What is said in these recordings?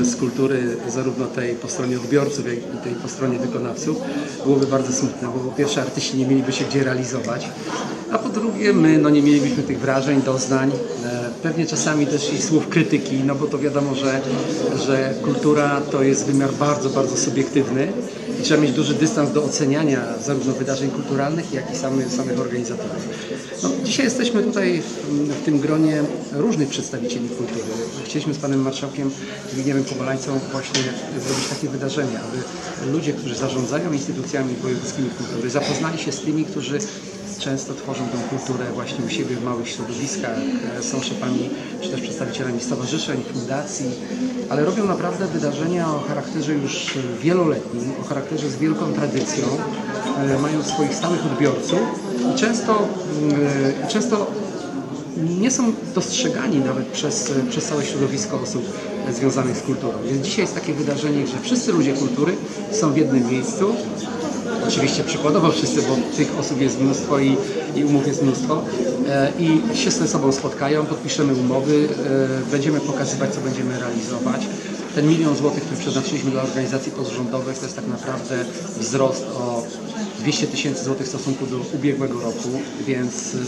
bez kultury, zarówno tej po stronie odbiorców, jak i tej po stronie wykonawców, byłoby bardzo smutne, bo po pierwsze artyści nie mieliby się gdzie realizować, a po drugie my no, nie mielibyśmy tych wrażeń, doznań, e, pewnie czasami też i słów krytyki, no bo to wiadomo, że, że kultura to jest wymiar bardzo, bardzo subiektywny i trzeba mieć duży dystans do oceniania zarówno wydarzeń kulturalnych, jak i samych, samych organizatorów. No, dzisiaj jesteśmy tutaj w, w tym gronie różnych przedstawicieli kultury. Chcieliśmy z panem marszałkiem Zbigniewem Pobolańcą właśnie zrobić takie wydarzenie, aby ludzie, którzy zarządzają instytucjami wojewódzkimi kultury, zapoznali się z tymi, którzy często tworzą tę kulturę właśnie u siebie w małych środowiskach, e, są szefami czy też przedstawicielami stowarzyszeń, fundacji, ale robią naprawdę wydarzenia o charakterze już wieloletnim, o charakterze z wielką tradycją, e, mają swoich stałych odbiorców i często, mm, e, często nie są dostrzegani nawet przez, przez całe środowisko osób związanych z kulturą. Więc dzisiaj jest takie wydarzenie, że wszyscy ludzie kultury są w jednym miejscu. Oczywiście przykładowo wszyscy, bo tych osób jest mnóstwo i, i umów jest mnóstwo. E, I się ze sobą spotkają, podpiszemy umowy, e, będziemy pokazywać, co będziemy realizować. Ten milion złotych, który przeznaczyliśmy dla organizacji pozarządowych, to jest tak naprawdę wzrost o 200 tysięcy złotych w stosunku do ubiegłego roku, więc y,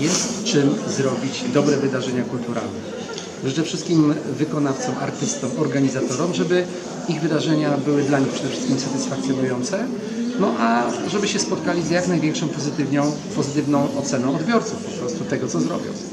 jest czym zrobić dobre wydarzenia kulturalne. Życzę wszystkim wykonawcom, artystom, organizatorom, żeby ich wydarzenia były dla nich przede wszystkim satysfakcjonujące, no a żeby się spotkali z jak największą pozytywną, pozytywną oceną odbiorców po prostu tego, co zrobią.